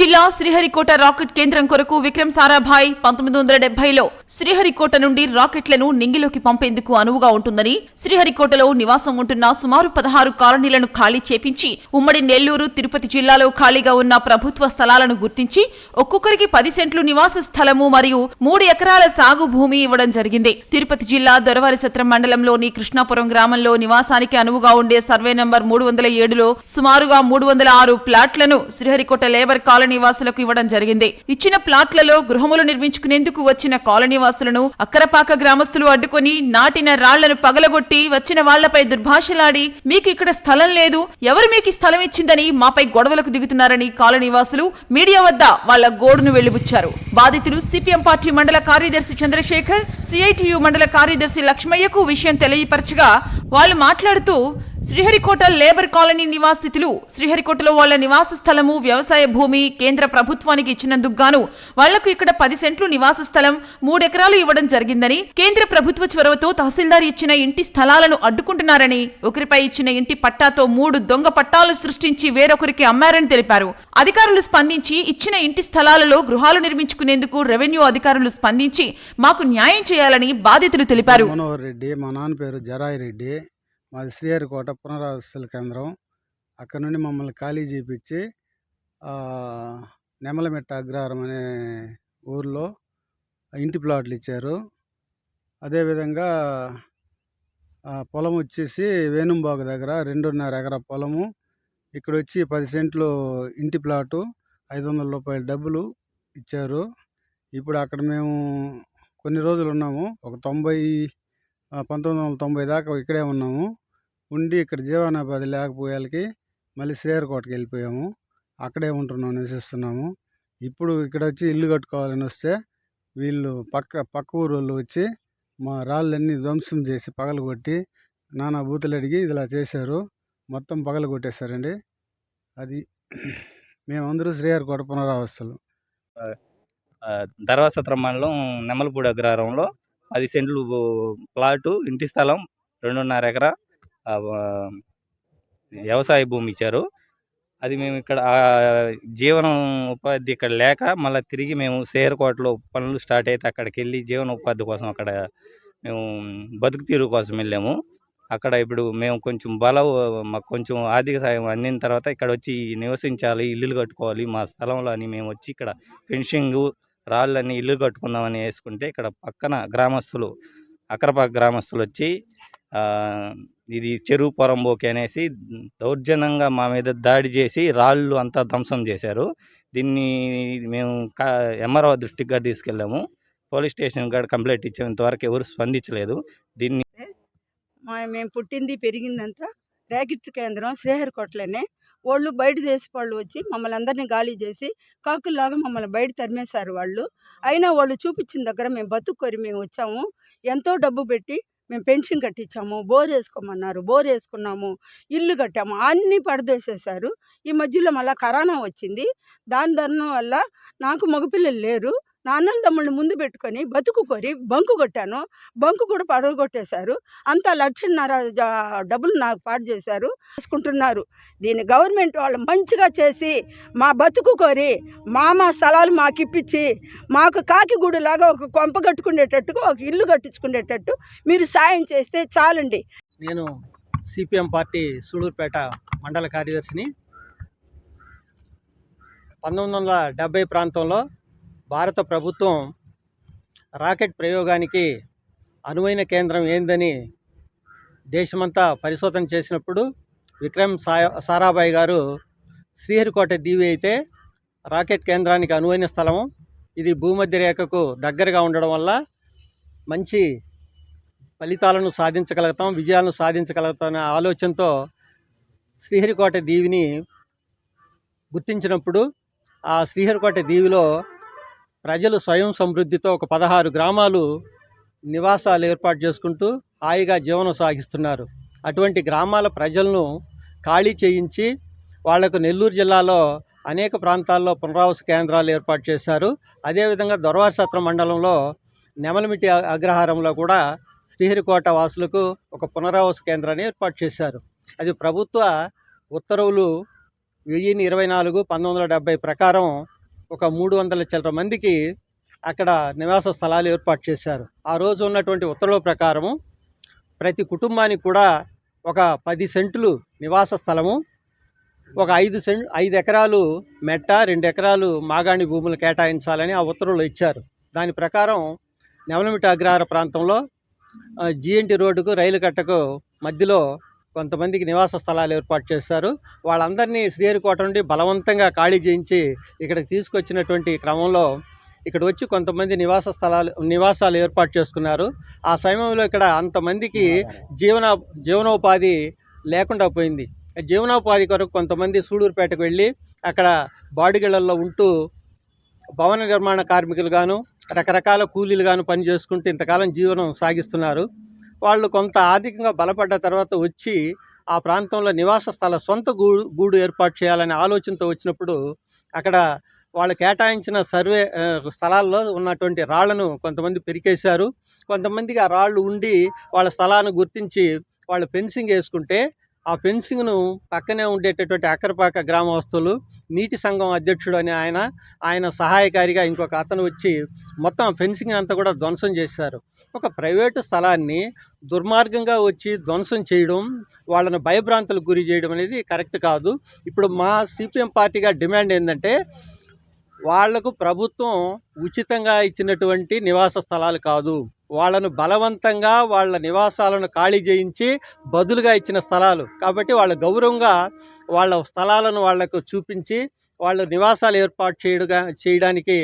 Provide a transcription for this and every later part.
జిల్లా శ్రీహరికోట రాకెట్ కేంద్రం కొరకు విక్రమ్ సారాభాయ్ పంతొమ్మిది వందల డెబ్బైలో శ్రీహరికోట నుండి రాకెట్లను నింగిలోకి పంపేందుకు అనువుగా ఉంటుందని శ్రీహరికోటలో నివాసం ఉంటున్న సుమారు పదహారు కాలనీలను ఖాళీ చేపించి ఉమ్మడి నెల్లూరు తిరుపతి జిల్లాలో ఖాళీగా ఉన్న ప్రభుత్వ స్థలాలను గుర్తించి ఒక్కొక్కరికి పది సెంట్లు నివాస స్థలము మరియు మూడు ఎకరాల సాగు భూమి ఇవ్వడం జరిగింది. తిరుపతి జిల్లా దొరవారి సత్రం మండలంలోని కృష్ణాపురం గ్రామంలో నివాసానికి అనువుగా ఉండే సర్వే నంబర్ మూడు వందల ఏడులో సుమారుగా మూడు వందల ఆరు ప్లాట్లను శ్రీహరికోట లేబర్ కాలనీ కాలనీవాసులకు ఇవ్వడం జరిగింది. ఇచ్చిన ప్లాట్లలో గృహములు నిర్మించుకునేందుకు వచ్చిన కాలనీ వాసులను అక్కరపాక గ్రామస్తులు అడ్డుకుని నాటిన రాళ్ళను పగలగొట్టి వచ్చిన వాళ్ళపై దుర్భాషలాడి మీకు ఇక్కడ స్థలం లేదు ఎవరు మీకు ఈ స్థలం ఇచ్చిందని మాపై గొడవలకు దిగుతున్నారని కాలనీ వాసులు మీడియా వద్ద వాళ్ళ గోడును వెళ్ళిబుచ్చారు. బాధితులు సిపిఎం పార్టీ మండల కార్యదర్శి చంద్రశేఖర్ సిఐటియు మండల కార్యదర్శి లక్ష్మయ్యకు విషయం తెలియపరచగా వాళ్ళు మాట్లాడుతూ శ్రీహరికోట లేబర్ కాలనీ నివాసితులు శ్రీహరికోటలో వాళ్ళ నివాస స్థలము వ్యవసాయ భూమి కేంద్ర ప్రభుత్వానికి ఇచ్చినందుకు గాను వాళ్ళకు ఇక్కడ పది సెంట్లు నివాస స్థలం మూడెకరాలు ఇవ్వడం జరిగిందని కేంద్ర ప్రభుత్వ చొరవతో తహసీల్దార్ ఇచ్చిన ఇంటి స్థలాలను అడ్డుకుంటున్నారని ఒకరిపై ఇచ్చిన ఇంటి పట్టాతో మూడు దొంగ పట్టాలు సృష్టించి వేరొకరికి అమ్మారని తెలిపారు. అధికారులు స్పందించి ఇచ్చిన ఇంటి స్థలాలలో గృహాలు నిర్మించుకునేందుకు రెవెన్యూ అధికారులు స్పందించి మాకు న్యాయం చేయాలని బాధితులు తెలిపారు. మనోహర్ రెడ్డి మా నాన్న పేరు జరాయి రెడ్డి. మాది శ్రీహరికోట పునరావాసాల కేంద్రం. అక్కడ నుండి మమ్మల్ని ఖాళీ చేయించి నెమలమెట్ట అగ్రహారం అనే ఊర్లో ఇంటి ప్లాట్లు ఇచ్చారు. అదేవిధంగా పొలం వచ్చేసి వేణుంబాగు దగ్గర రెండున్నర ఎకరా పొలము. ఇక్కడ వచ్చి పది సెంట్లు ఇంటి ప్లాటు ఐదు వందల రూపాయల డబ్బులు ఇచ్చారు. ఇప్పుడు అక్కడ మేము కొన్ని రోజులు ఉన్నాము. ఒక తొంభై పంతొమ్మిది వందల తొంభై దాకా ఇక్కడే ఉన్నాము. ఉండి ఇక్కడ జీవనోపాధి లేకపోయేళ్ళకి మళ్ళీ శ్రీహరికోటకి వెళ్ళిపోయాము. అక్కడే ఉంటున్నాం నివసిస్తున్నాము. ఇప్పుడు ఇక్కడ వచ్చి ఇల్లు కట్టుకోవాలని వస్తే వీళ్ళు పక్క పక్క ఊరు వాళ్ళు వచ్చి మా రాళ్ళన్నీ ధ్వంసం చేసి పగలగొట్టి నానా బూతులు అడిగి ఇలా చేశారు. మొత్తం పగల కొట్టేశారండి. అది మేమందరూ శ్రీహరికోట పునరావస్థలు ధర్వాసత్ర మండలం నెమలపూడి అగ్రహారంలో పది సెంట్లు ప్లాటు ఇంటి స్థలం రెండున్నర ఎకరా. వ్యవసాయ భూమి ఇచ్చారు. అది మేము ఇక్కడ జీవనం ఉపాధి ఇక్కడ లేక మళ్ళీ తిరిగి మేము సేరకోటలో పనులు స్టార్ట్ అయితే అక్కడికి వెళ్ళి జీవన ఉపాధి కోసం అక్కడ మేము బతుకు తీరు కోసం వెళ్ళాము. అక్కడ ఇప్పుడు మేము కొంచెం బలం మాకు కొంచెం ఆర్థిక సాయం అందిన తర్వాత ఇక్కడ వచ్చి నివసించాలి ఇల్లులు కట్టుకోవాలి మా స్థలంలో అని మేము వచ్చి ఇక్కడ ఫెన్షింగ్ రాళ్ళని ఇల్లు కట్టుకుందామని వేసుకుంటే ఇక్కడ పక్కన గ్రామస్తులు అక్రపాక గ్రామస్తులు వచ్చి ఇది చెరువు పొరంబోకి అనేసి దౌర్జన్యంగా మా మీద దాడి చేసి రాళ్ళు అంతా ధ్వంసం చేశారు. దీన్ని మేము కా ఎంఆర్ఓ దృష్టికి కూడా తీసుకెళ్ళాము. పోలీస్ స్టేషన్ కూడా కంప్లైంట్ ఇచ్చాము ఇంతవరకు ఎవరు స్పందించలేదు. దీన్ని మేము పుట్టింది పెరిగిందంతా ర్యాకెట్ కేంద్రం శ్రీహరికోటలోనే. వాళ్ళు బయట దేశ వాళ్ళు వచ్చి మమ్మల్ని అందరినీ గాలి చేసి కాకుల్లాగా మమ్మల్ని బయట తరిమేశారు వాళ్ళు. అయినా వాళ్ళు చూపించిన దగ్గర మేము బతుక్కొని మేము వచ్చాము. ఎంతో డబ్బు పెట్టి మేము పెన్షన్ కట్టించాము. బోర్ వేసుకోమన్నారు. బోర్ వేసుకున్నాము. ఇల్లు కట్టాము. అన్నీ పడదోసేశారు. ఈ మధ్యలో మళ్ళీ కరోనా వచ్చింది. దాని ధరణం వల్ల నాకు మగపిల్లలు లేరు. నాన్నల తమ్ముళ్ళు ముందు పెట్టుకొని బతుకుకొని బంకు కొట్టాను. బంకు కూడా పడగొట్టేశారు అంతా లక్షన్నర డబ్బులు నాకు పాడు చేశారు. చేసుకుంటున్నారు. దీన్ని గవర్నమెంట్ వాళ్ళు మంచిగా చేసి మా బతుకు కోరి మా మా స్థలాలు మాకు ఇప్పించి మాకు కాకిగూడులాగా ఒక కొంప కట్టుకునేటట్టుగా ఒక ఇల్లు కట్టించుకునేటట్టు మీరు సాయం చేస్తే చాలండి. నేను సిపిఎం పార్టీ సూళూరుపేట మండల కార్యదర్శిని. పంతొమ్మిది వందల డెబ్భై ప్రాంతంలో భారత ప్రభుత్వం రాకెట్ ప్రయోగానికి అనువైన కేంద్రం ఏందని దేశమంతా పరిశోధన చేసినప్పుడు విక్రమ్ సాయ సారాభాయ్ గారు శ్రీహరికోట దీవి అయితే రాకెట్ కేంద్రానికి అనువైన స్థలము ఇది భూమధ్య రేఖకు దగ్గరగా ఉండడం వల్ల మంచి ఫలితాలను సాధించగలుగుతాం విజయాలను సాధించగలుగుతాం అనే ఆలోచనతో శ్రీహరికోట దీవిని గుర్తించినప్పుడు ఆ శ్రీహరికోట దీవిలో ప్రజలు స్వయం సమృద్ధితో ఒక పదహారు గ్రామాలు నివాసాలు ఏర్పాటు చేసుకుంటూ హాయిగా జీవనం సాగిస్తున్నారు. అటువంటి గ్రామాల ప్రజలను ఖాళీ చేయించి వాళ్ళకు నెల్లూరు జిల్లాలో అనేక ప్రాంతాల్లో పునరావాస కేంద్రాలు ఏర్పాటు చేశారు. అదేవిధంగా దొరవారసత్రం మండలంలో నెమలమిటి అగ్రహారంలో కూడా శ్రీహరికోట వాసులకు ఒక పునరావాస కేంద్రాన్ని ఏర్పాటు చేశారు. అది ప్రభుత్వ ఉత్తర్వులు వెయ్యిన్ని ఇరవై నాలుగు పంతొమ్మిది వందల డెబ్బై ప్రకారం ఒక మూడు వందల చిల్లర మందికి అక్కడ నివాస స్థలాలు ఏర్పాటు చేశారు. ఆ రోజు ఉన్నటువంటి ఉత్తర్వుల ప్రకారము ప్రతి కుటుంబానికి కూడా ఒక పది సెంట్లు నివాస స్థలము ఒక ఐదు సెంట్ ఐదు ఎకరాలు మెట్ట రెండు ఎకరాలు మాగాణి భూములు కేటాయించాలని ఆ ఉత్తర్వులు ఇచ్చారు. దాని ప్రకారం నెమలమిట అగ్రహార ప్రాంతంలో జిఎన్టీ రోడ్డుకు రైలు కట్టకు మధ్యలో కొంతమందికి నివాస స్థలాలు ఏర్పాటు చేశారు. వాళ్ళందరినీ శ్రీహరికోట నుండి బలవంతంగా ఖాళీ చేయించి ఇక్కడికి తీసుకొచ్చినటువంటి క్రమంలో ఇక్కడ వచ్చి కొంతమంది నివాస స్థలాలు నివాసాలు ఏర్పాటు చేసుకున్నారు. ఆ సమయంలో ఇక్కడ అంతమందికి జీవన జీవనోపాధి లేకుండా పోయింది. జీవనోపాధి కొరకు కొంతమంది సూడూరుపేటకు వెళ్ళి అక్కడ బాడిగళ్ళల్లో ఉంటూ భవన నిర్మాణ కార్మికులు గాను రకరకాల కూలీలు గాను పని చేసుకుంటూ ఇంతకాలం జీవనం సాగిస్తున్నారు. వాళ్ళు కొంత ఆర్థికంగా బలపడ్డ తర్వాత వచ్చి ఆ ప్రాంతంలో నివాస స్థల సొంత గూడు గూడు ఏర్పాటు చేయాలనే ఆలోచనతో వచ్చినప్పుడు అక్కడ వాళ్ళు కేటాయించిన సర్వే స్థలాల్లో ఉన్నటువంటి రాళ్ళను కొంతమంది పెరికేశారు. కొంతమందికి ఆ రాళ్ళు ఉండి వాళ్ళ స్థలాన్ని గుర్తించి వాళ్ళు ఫెన్సింగ్ వేసుకుంటే ఆ ఫెన్సింగ్ను పక్కనే ఉండేటటువంటి అక్కరపాక గ్రామస్తులు నీటి సంఘం అధ్యక్షుడు అని ఆయన ఆయన సహాయకారిగా ఇంకొక అతను వచ్చి మొత్తం ఫెన్సింగ్ అంతా కూడా ధ్వంసం చేశారు. ఒక ప్రైవేటు స్థలాన్ని దుర్మార్గంగా వచ్చి ధ్వంసం చేయడం వాళ్ళను భయభ్రాంతులకు గురి చేయడం అనేది కరెక్ట్ కాదు. ఇప్పుడు మా సిపిఎం పార్టీగా డిమాండ్ ఏంటంటే వాళ్ళకు ప్రభుత్వం ఉచితంగా ఇచ్చినటువంటి నివాస స్థలాలు కాదు. వాళ్ళను బలవంతంగా వాళ్ళ నివాసాలను ఖాళీ చేయించి బదులుగా ఇచ్చిన స్థలాలు. కాబట్టి వాళ్ళ గౌరవంగా వాళ్ళ స్థలాలను వాళ్ళకు చూపించి వాళ్ళ నివాసాలు ఏర్పాటు చేయడుగా చేయడానికి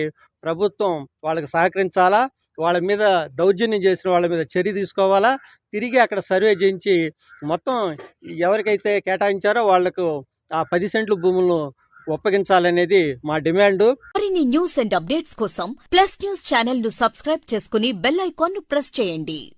ప్రభుత్వం వాళ్ళకి సహకరించాలా? వాళ్ళ మీద దౌర్జన్యం చేసిన వాళ్ళ మీద చర్య తీసుకోవాలా? తిరిగి అక్కడ సర్వే చేయించి మొత్తం ఎవరికైతే కేటాయించారో వాళ్ళకు ఆ పది సెంట్లు భూములను ఒప్పగించాలనేది మా డిమాండు. మరిన్ని న్యూస్ అండ్ అప్డేట్స్ కోసం ప్లస్ న్యూస్ ఛానల్ను సబ్స్క్రైబ్ చేసుకుని బెల్ ఐకాన్ను ప్రెస్ చేయండి.